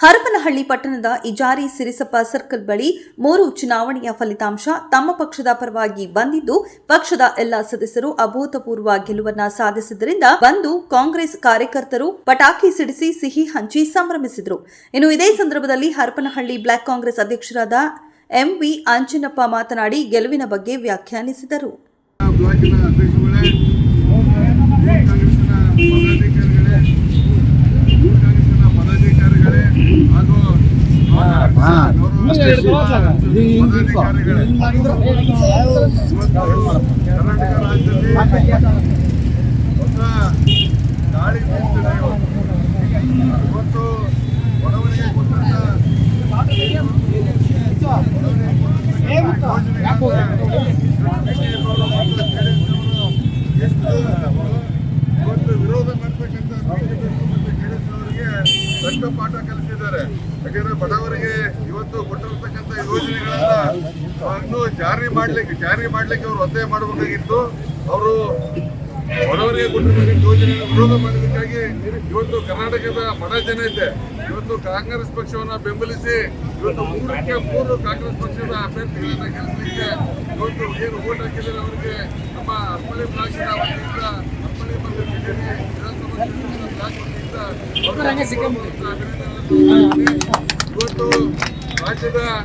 ಹರಪನಹಳ್ಳಿ ಪಟ್ಟಣದ ಇಜಾರಿ ಸಿರಿಸಪ್ಪ ಸರ್ಕಲ್ ಬಳಿ ಮೂರು ಚುನಾವಣೆಯ ಫಲಿತಾಂಶ ತಮ್ಮ ಪಕ್ಷದ ಪರವಾಗಿ ಬಂದಿದ್ದು, ಪಕ್ಷದ ಎಲ್ಲ ಸದಸ್ಯರು ಅಭೂತಪೂರ್ವ ಗೆಲುವನ್ನ ಸಾಧಿಸಿದ್ದರಿಂದ ಬಂದು ಕಾಂಗ್ರೆಸ್ ಕಾರ್ಯಕರ್ತರು ಪಟಾಕಿ ಸಿಡಿಸಿ ಸಿಹಿ ಹಂಚಿ ಸಂಭ್ರಮಿಸಿದರು. ಇನ್ನು ಇದೇ ಸಂದರ್ಭದಲ್ಲಿ ಹರಪನಹಳ್ಳಿ ಬ್ಲಾಕ್ ಕಾಂಗ್ರೆಸ್ ಅಧ್ಯಕ್ಷರಾದ ಎಂವಿ ಅಂಜನಪ್ಪ ಮಾತನಾಡಿ ಗೆಲುವಿನ ಬಗ್ಗೆ ವ್ಯಾಖ್ಯಾನಿಸಿದರು. ಗಾಳಿ ಇವತ್ತು ಬಡವರಿಗೆ ಕೊಟ್ಟಂತ ಇವತ್ತು ವಿರೋಧ ಮಾಡ್ತಕ್ಕಂಥ ಬಿಜೆಪಿ ಅವರಿಗೆ ದೊಡ್ಡ ಪಾಠ ಕಲಿಸಿದ್ದಾರೆ. ಯಾಕೆಂದ್ರೆ ಬಡವರಿಗೆ ಇವತ್ತು ಕೊಟ್ಟಿರತಕ್ಕಂಥ ಯೋಜನೆಗಳನ್ನ ಇನ್ನೂ ಜಾರಿ ಮಾಡ್ಲಿಕ್ಕೆ ಜಾರಿ ಮಾಡ್ಲಿಕ್ಕೆ ಅವರು ಒತ್ತಾಯ ಮಾಡಬೇಕಾಗಿತ್ತು. ಅವರು ಬಡವರಿಗೆ ಕೊಟ್ಟಿರ್ತಕ್ಕಂಥ ಯೋಜನೆಯನ್ನು ವಿರೋಧ ಮಾಡೋದಕ್ಕಾಗಿ ಇವತ್ತು ಕರ್ನಾಟಕದ ಬಡ ಜನತೆ ಇವತ್ತು ಕಾಂಗ್ರೆಸ್ ಪಕ್ಷವನ್ನ ಬೆಂಬಲಿಸಿ ಇವತ್ತು ಮೂರಕ್ಕೆ ಮೂರು ಕಾಂಗ್ರೆಸ್ ಪಕ್ಷದ ಅಭ್ಯರ್ಥಿಗಳನ್ನ ಗೆಲ್ಲಿಸಲಿಕ್ಕೆ ಇವತ್ತು ಏನು ಓಟ್ ಹಾಕಿದ್ದಾರೆ ಅವರಿಗೆ ನಮ್ಮ ಅರ್ಪಳಿ ಬ್ಲಾಕಿನ ವತಿಯಿಂದ ಅರ್ಪಳಿ ಮತ್ತು ಬಿಜೆಪಿ ವಿಧಾನಸಭಾ ಬ್ಲಾಕ್ ವತಿಯಿಂದ ಅವರಿಗೆ 来这个